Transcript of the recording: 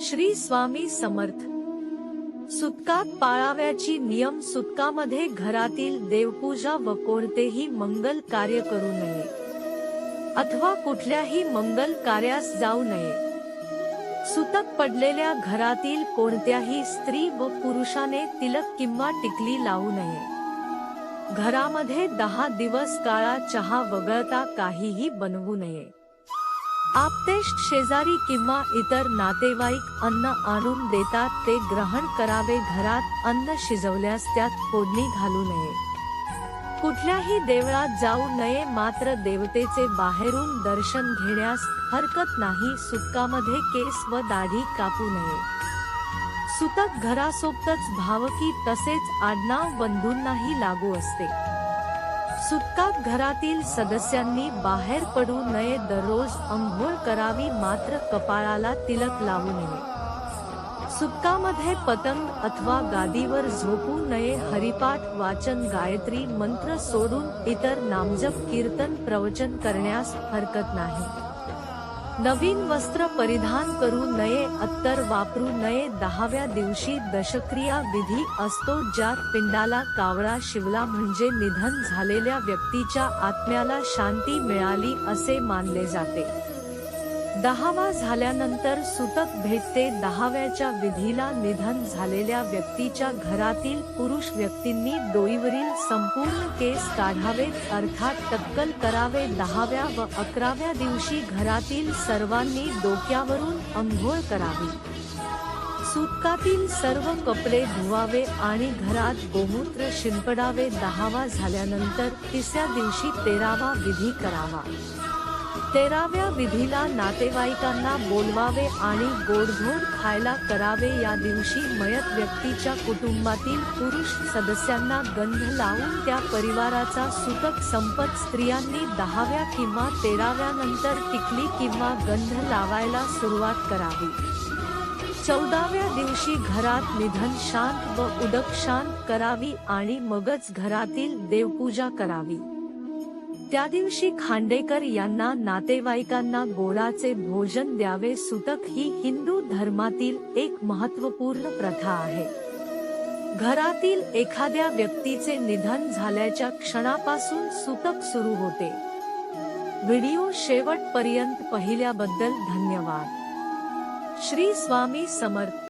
श्री स्वामी समर्थ. सुतकात पाळाव्याची नियम सुतकामध्ये घरातील देवपूजा व कोणतेही मंगल कार्य करू नये. अथवा कुठल्याही मंगल कार्यास जाऊ नये. सुतक पडलेल्या घरातील कोणत्याही स्त्री व पुरुषाने तिलक किंवा टिकली लावू नये. घरामध्ये दहा दिवस काळा चहा वगळता काहीही बनवू नये. आपतेष्ट शेजारी किंवा इतर नातेवाईक अन्न आणून देतात ते ग्रहण करावे घरात अन्न शिजवल्यास त्यात फोडणी घालू नये. कुठल्याही देवळात जाऊ नये मात्र देवतेचे बाहेरून दर्शन घेण्यास हरकत नाही सुतकामध्ये केस व दाढी कापू नये. सुतक घरासोबतच भावकी तसेच आडनाव बंधूंनाही लागू असते. सुतकात घरातील सदस्यांनी बाहेर पडू नये दररोज अंघोळ करावी मात्र कपाळाला तिलक लावू नये. सुटकामध्ये पतंग अथवा गादीवर झोपू नये हरिपाठ वाचन गायत्री मंत्र सोडून इतर नामजप कीर्तन प्रवचन करण्यास हरकत नाही. नवीन वस्त्र परिधान करू नये अत्तर वापरू नये. दहाव्या दिवशी दशक्रिया विधी असतो ज्यात पिंडाला कावळा शिवला म्हणजे निधन झालेल्या व्यक्तीच्या आत्म्याला शांती मिळाली असे मानले जाते. दहावा झाल्यानंतर सुतक भेटते दहाव्याच्या विधीला निधन झालेल्या व्यक्तीच्या घरातील पुरुष व्यक्तींनी डोईवरील संपूर्ण केस काढावेत अर्थात टक्कल करावे दहाव्या व अकराव्या दिवशी घरातील सर्वांनी डोक्यावरून अंघोळ करावी. सुतकातील सर्व कपडे धुवावे आणि घरात गोमूत्र शिंपडावे दहावा झाल्यानंतर तिसऱ्या दिवशी तेरावा विधी करावा. तेराव्या विधीला नातेवाईकांना बोलवावे आणि गोडधोड खायला करावे या दिवशी मयत व्यक्तीच्या कुटुंबातील पुरुष सदस्यांना गंध लावून त्या परिवाराचा सुतक संपत स्त्रियांनी दहाव्या किंवा तेराव्या नंतर टिकली किंवा गंध लावायला सुरुवात करावी. चौदाव्या दिवशी घरात निधन शांत व उदक शांत करावी आणि मगच घरातील देवपूजा करावी. त्या दिवशी खांडेकर यांना नातेवाईकांना गोडाचे भोजन द्यावे सुतक ही हिंदू धर्मातील एक महत्त्वपूर्ण प्रथा आहे. घरातील एखाद्या व्यक्तीचे निधन झाल्याच्या क्षणापासून सुतक सुरू होते. व्हिडिओ शेवटपर्यंत पाहिल्याबद्दल धन्यवाद. श्री स्वामी समर्थ